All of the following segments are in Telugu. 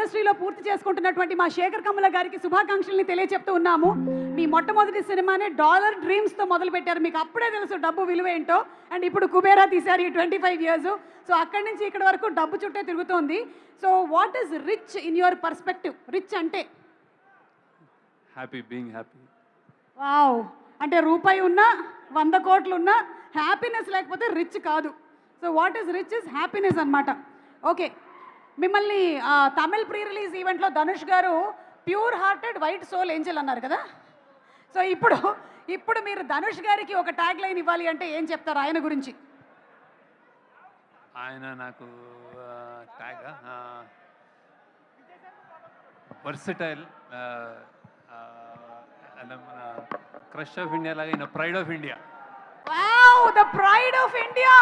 ఇండస్ట్రీలో పూర్తి చేసుకుంటున్నటువంటి మా శేఖర్ కమల గారికి శుభాకాంక్షల్ని తెలియచెప్తూ ఉన్నాము. మీ మొట్టమొదటి సినిమానే డాలర్ డ్రీమ్స్తో మొదలు పెట్టారు. మీకు అప్పుడే తెలుసు డబ్బు విలువ ఏంటో. అండ్ ఇప్పుడు కుబేరా తీశారు ఈ ట్వంటీ ఫైవ్ ఇయర్స్ సో అక్కడి నుంచి ఇక్కడి వరకు డబ్బు చుట్టే తిరుగుతోంది. So what is rich in your perspective rich అంటే? హ్యాపీ బీయింగ్ హ్యాపీ వావ్ అంటే రూపాయి ఉన్నా వంద కోట్లు ఉన్నా హ్యాపీనెస్ లేకపోతే రిచ్ కాదు. So what is rich is happiness అన్నమాట. ఓకే మిమ్మల్ని తమిళ్ ప్రీ రిలీజ్ ఈవెంట్లో Dhanush garu pure hearted white soul angel అన్నారు కదా? సో ఇప్పుడు ఇప్పుడు మీరు ధనుష్ గారికి ఒక ట్యాగ్ లైన్ ఇవ్వాలి అంటే ఏం చెప్తారు ఆయన గురించి? ఆయన నాకు ట్యాగ్ వర్సటైల్ మన క్రష్ ఆఫ్ ఇండియా లాగా ఈయన pride of India. The pride of India!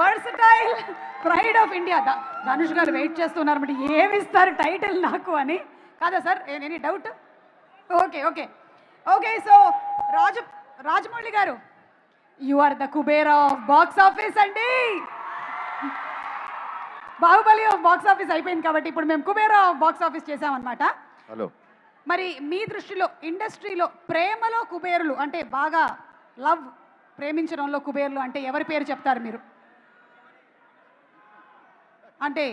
Versatile pride of India Dhanush garu wait చేస్తున్నారు. మరి ఏమి ఇస్తారు టైటిల్ నాకు అని? కాదా sir any doubt okay okay okay so Raju Rajamouli garu you are the Kubera of box office అండి. బాహుబలి ఆఫ్ బాక్స్ ఆఫీస్ అయిపోయింది కాబట్టి ఇప్పుడు మేము కుబేరా ఆఫ్ బాక్స్ ఆఫీస్ చేసామన్నమాట హలో మరి మీ దృష్టిలో ఇండస్ట్రీలో ప్రేమలో కుబేరులు అంటే బాగా లవ్ ప్రేమించడంలో కుబేరులు అంటే ఎవరి పేరు చెప్తారు మీరు? అంటే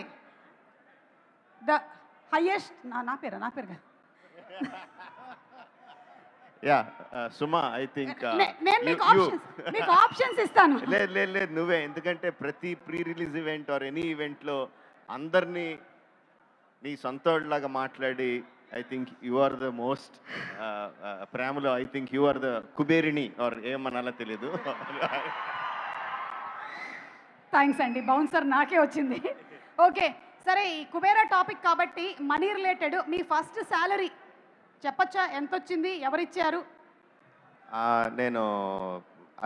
ద హయ్యెస్ట్ నా నా పేరు నా పేరు. యా సుమా ఐ థింక్ నేను మీకు ఆప్షన్స్ మీకు ఆప్షన్స్ ఇస్తాను. లేదు లేదు లేదు నువ్వే ఎందుకంటే ప్రతి pre release event or any ఈవెంట్లో అందరినీ నీ సొంతలాగా మాట్లాడి I think you are the most ప్రేమలో I think you are the కుబేరిణి or ఏమనాలో తెలీదు. థ్యాంక్స్ అండి బౌన్సర్ నాకే వచ్చింది. ఓకే సరే ఈ కుబేరా టాపిక్ కాబట్టి మనీ రిలేటెడ్ మీ ఫస్ట్ శాలరీ చెప్పచ్చా? ఎంత వచ్చింది ఎవరిచ్చారు నేను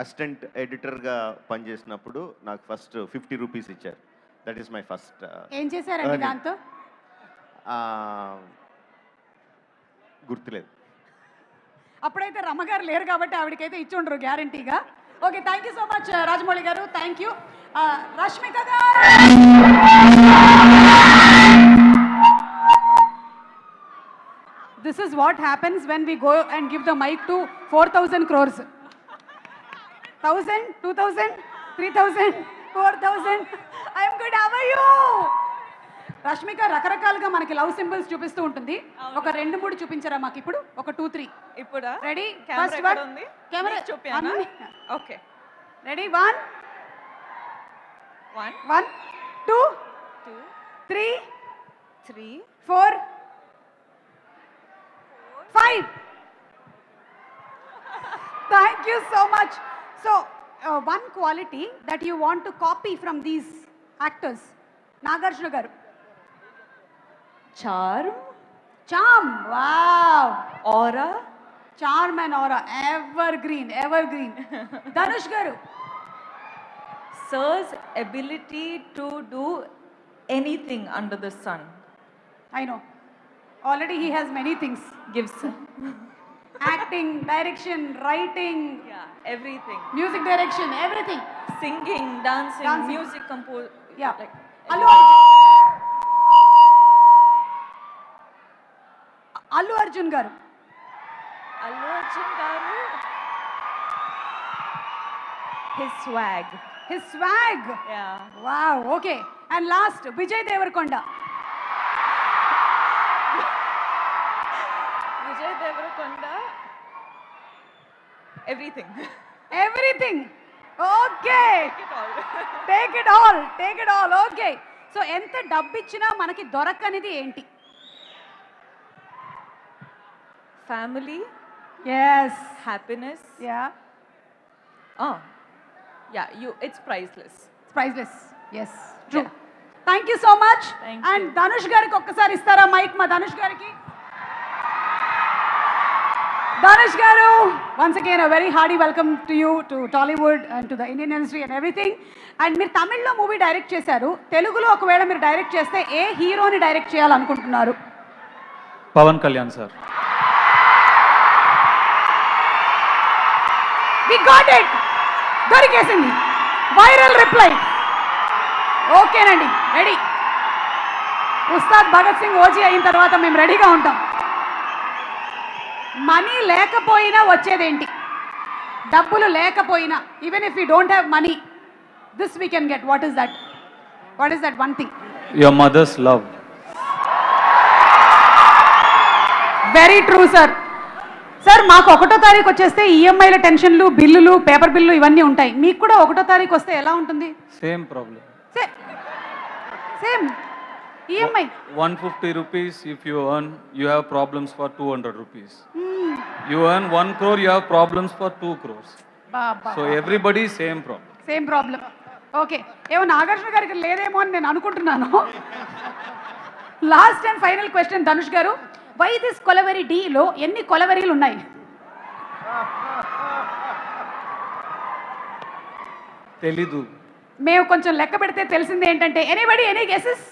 అసిస్టెంట్ ఎడిటర్గా పనిచేసినప్పుడు నాకు ఫస్ట్ ఫిఫ్టీ రూపీస్ ఇచ్చారు. దట్ ఈస్ మై ఫస్ట్ ఏం చేశారండి. దాంతో? గుర్తులేదు. అప్పుడైతే రమ్మగారు లేరు కాబట్టి ఆవిడకైతే ఇచ్చుండ్రు గ్యారంటీగా. Okay thank you so much Rajamouli garu thank you Rashmika garu this is what happens when we go and give the mic to four thousand crores thousand two thousand three thousand four thousand I'm good hour you Rashmika రకరకాలుగా మనకి లవ్ సింబల్స్ చూపిస్తూ ఉంటుంది. ఒక రెండు మూడు చూపించరా మాకు ఇప్పుడు? ఒక టూ త్రీ. ఇప్పుడా? Ready camera first one camera చూపియానా okay. Ready one one one two two three three four five thank you so much so one quality that you want to copy from these actors Nagarjuna garu Charm? Charm, wow. Aura? Charm and aura, evergreen, evergreen. Danush Garu. Sir's ability to do anything under the sun. I know. Already he has many things. Gives. Acting, direction, writing. Yeah, everything. Music direction, everything. Singing, dancing, Dancing. music compose. Yeah. Like, Hello! Allu Arjun garu. Allu Arjun garu? His swag his swag wow okay and last Vijay Deverakonda Vijay Deverakonda everything everything okay take it all take it all okay so ఎంత డబ్బు ఇచ్చినా మనకి దొరకనిది ఏంటి? Family yes happiness ya ya you it's priceless priceless yes true Yeah. Thank you so much Thank and you. Dhanush గారికి ఒక్కసారి ఇస్తారా మైక్ మా ధనుష్ గారికి? Dhanush garu once again a very hearty welcome to you to Tollywood and to the Indian industry and everything and మీరు తమిళ్ళో మూవీ డైరెక్ట్ చేశారు. తెలుగులో ఒకవేళ మీరు డైరెక్ట్ చేస్తే ఏ హీరోని డైరెక్ట్ చేయాలనుకుంటున్నారు? Pawan Kalyan sir. We got it దొరికేసింది. Viral reply ఓకేనండి. రెడీ ఉస్తాద్ భగత్ సింగ్ ఓజీ అయిన తర్వాత మేము రెడీగా ఉంటాం. మనీ లేకపోయినా వచ్చేదేంటి? డబ్బులు లేకపోయినా even if you don't have money this we can get what is that what is that one thing Your mother's love. Very true sir sir మాకు ఒకటో తారీఖు వచ్చేస్తే ఈఎంఐల టెన్షన్లు బిల్లులు పేపర్ బిల్లు ఇవన్నీ ఉంటాయి. మీకు కూడా ఒకటో తారీఖు వస్తే ఎలా ఉంటుంది? Same problem. Same. EMI 150 rupees if you earn, you have problems for 200 rupees. You earn 1 crore, you have problems for 2 crores. So everybody same problem. Same problem okay. ఏమో నాగార్జున గారికి లేదేమో అని నేను అనుకుంటున్నాను. Last and final question Dhanush garu. Why this kolaveri డీలో ఎన్ని కొలవెరీలు ఉన్నాయి? తెలీదు. మేము కొంచెం లెక్క పెడితే తెలిసింది ఏంటంటే anybody any guesses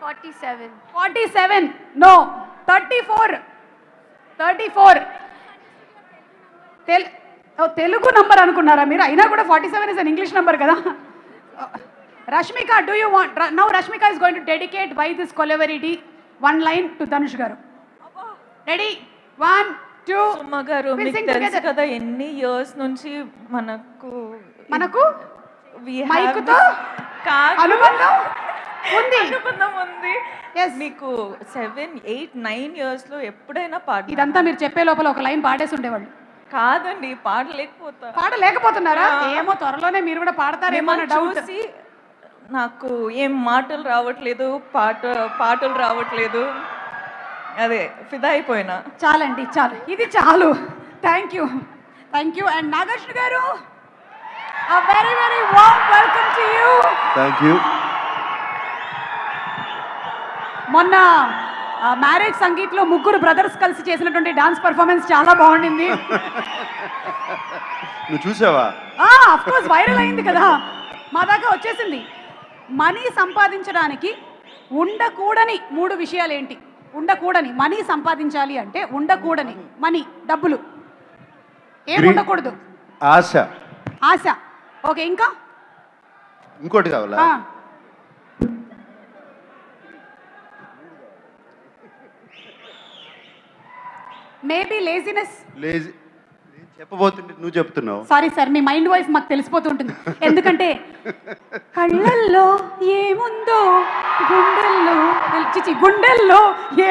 47. Forty seven no thirty four thirty four తెల్ ఓ, తెలుగు నంబర్ అనుకున్నారా మీరు? అయినా కూడా forty seven is an English number కదా Rashmika do you want now Rashmika is going to dedicate by this Kolaveri Di one line to Dhanush garu ready one two Suma గారు మీకు తెలుసు కదా ఎన్ని ఇయర్స్ నుంచి మనకు మనకు మైకుతో. అనుబంధం ఉంది. అనుబంధం ఉంది. మీకు సెవెన్ ఎయిట్ నైన్ ఇయర్స్లో ఎప్పుడైనా పాట ఇదంతా మీరు చెప్పే లోపల ఒక లైన్ పాడేసి ఉండేవాళ్ళు. కాదండి పాడలేకపోతా. పాడలేకపోతున్నారా? ఏమో త్వరలోనే మీరు కూడా పాడతారేమో డౌట్ నాకు ఏం మాటలు రావట్లేదు పాట పాటలు రావట్లేదు. అదే ఫిదా అయిపోయినా. చాలండి చాలు. ఇది చాలు. Thank you thank you and Nagarjuna garu very very warm welcome to you thank you మొన్న మ్యారేజ్ సంగీత్లో ముగ్గురు బ్రదర్స్ కలిసి చేసినటువంటి డాన్స్ పర్ఫార్మెన్స్ చాలా బాగుండింది. నువ్వు చూసావా? వైరల్ అయింది కదా. మా దాకా వచ్చేసింది. మనీ సంపాదించడానికి ఉండకూడని మూడు విషయాలు ఏంటి ఉండకూడని మనీ సంపాదించాలి అంటే ఉండకూడని మనీ డబ్బులు. ఏం. ఉండకూడదు? ఆశ. ఆశ. ఓకే ఇంకా? ఇంకోటి కావాలా? మేబీ లేజినెస్ లేజీ చెప్పబోతుంటే నువ్వు చెప్తున్నావు. సారీ సార్ మీ మైండ్ వాయిస్ మాకు తెలిసిపోతుంటుంది. ఎందుకంటే కళ్ళల్లో ఏముందో గుండెల్లో చిచి గుండెల్లో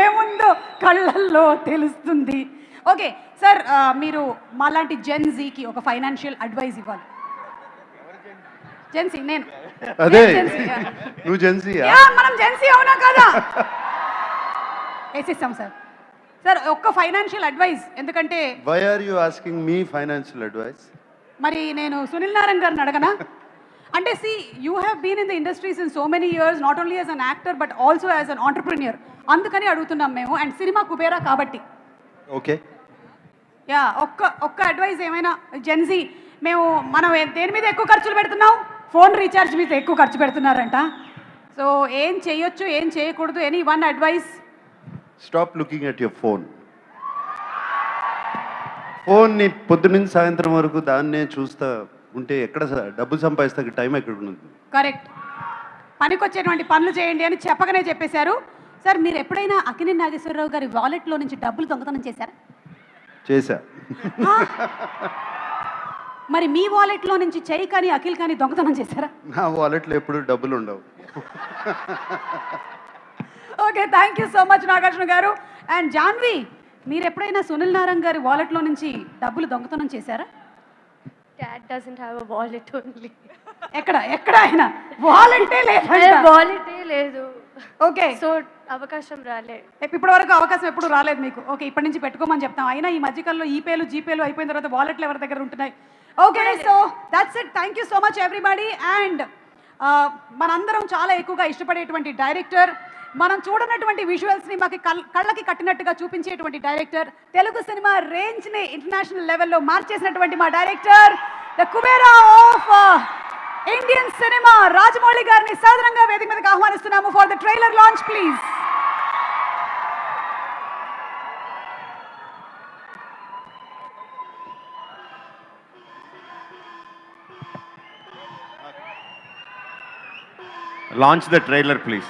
ఏముందో కళ్ళల్లో తెలుస్తుంది. ఓకే సార్ మీరు మాలాంటి జెన్జీకి ఒక ఫైనాన్షియల్ అడ్వైస్ ఇవ్వాలి. జెన్సీ నేను. అదే. నువ్వు జెన్సీయా యా, మనం జెన్సీ అవునా కదా? వేసిస్తాం సార్ సార్ ఒక్క ఫైనాన్షియల్ అడ్వైస్ ఎందుకంటే why are you asking me financial advice మరి నేను సునీల్ నారాయణ్ గారిని అడగనా? అంటే see you have been in the industries in so many years not only as an actor but also as an entrepreneur అందుకని అడుగుతున్నాం మేము అండ్ సినిమా కుబేరా కాబట్టి. ఓకే యా ఒక్క ఒక్క అడ్వైస్ ఏమైనా జెన్జీ మేము మనం దేని మీద ఎక్కువ ఖర్చులు పెడుతున్నాం? ఫోన్ రీఛార్జ్ మీద ఎక్కువ ఖర్చు పెడుతున్నారంట. సో ఏం చేయొచ్చు ఏం చేయకూడదు any one advice stop looking at your phone ఫోన్ని పొద్దునుంచి సాయంత్రం వరకు దాన్నే చూస్తా ఉంటే ఎక్కడ డబ్బు సంపాదిస్తే టైం ఎక్కడ ఉంటుంది కరెక్ట్ పనికొచ్చేటువంటి పనులు చేయండి అని చెప్పగానే చెప్పేశారు. సార్ మీరు ఎప్పుడైనా అకినే నాగేశ్వరరావు గారి వాలెట్లో నుంచి డబ్బులు దొంగతనం చేశారా? చేశా. మరి మీ వాలెట్లో నుంచి చెయ్యి కానీ అఖిల్ కానీ దొంగతనం చేశారా? నా వాలెట్లో ఎప్పుడు డబ్బులు ఉండవు. Okay thank you so much Nagarjuna garu. And Janhvi మీరు ఎప్పుడైనా సునీల్ నారాయణ్ గారి వాలెట్లో నుంచి డబ్బులు దొంగతనం చేశారా? Doesn't have a wallet only. ఎక్కడ ఎక్కడ ఆయన వాలెంటే లేదు ఏ లేదు. ఓకే. సో అవకాశం రాలే. ఇప్పటి వరకు అవకాశం ఎప్పుడు రాలేదు మీకు. ఓకే ఇప్పటి నుంచి పెట్టుకోమని చెప్తాం. అయినా ఈ మధ్యకాలంలో ఈపేలు జీపేలు అయిపోయిన తర్వాత వాలెట్లు ఎవరి దగ్గర ఉంటున్నాయి? Okay so that's it thank you so much everybody and మనందరం చాలా ఎక్కువగా ఇష్టపడేటువంటి డైరెక్టర్ మనం చూడనటువంటి విజువల్స్ని మాకు కళ్ళకి కట్టినట్టుగా చూపించేటువంటి డైరెక్టర్ తెలుగు సినిమా రేంజ్ని ఇంటర్నేషనల్ లెవెల్లో మార్చేసినటువంటి మా director the Kubera of Indian cinema Rajamouli గారిని సాధారణంగా వేదిక మీదకి ఆహ్వానిస్తున్నాము. For the trailer launch please launch the trailer please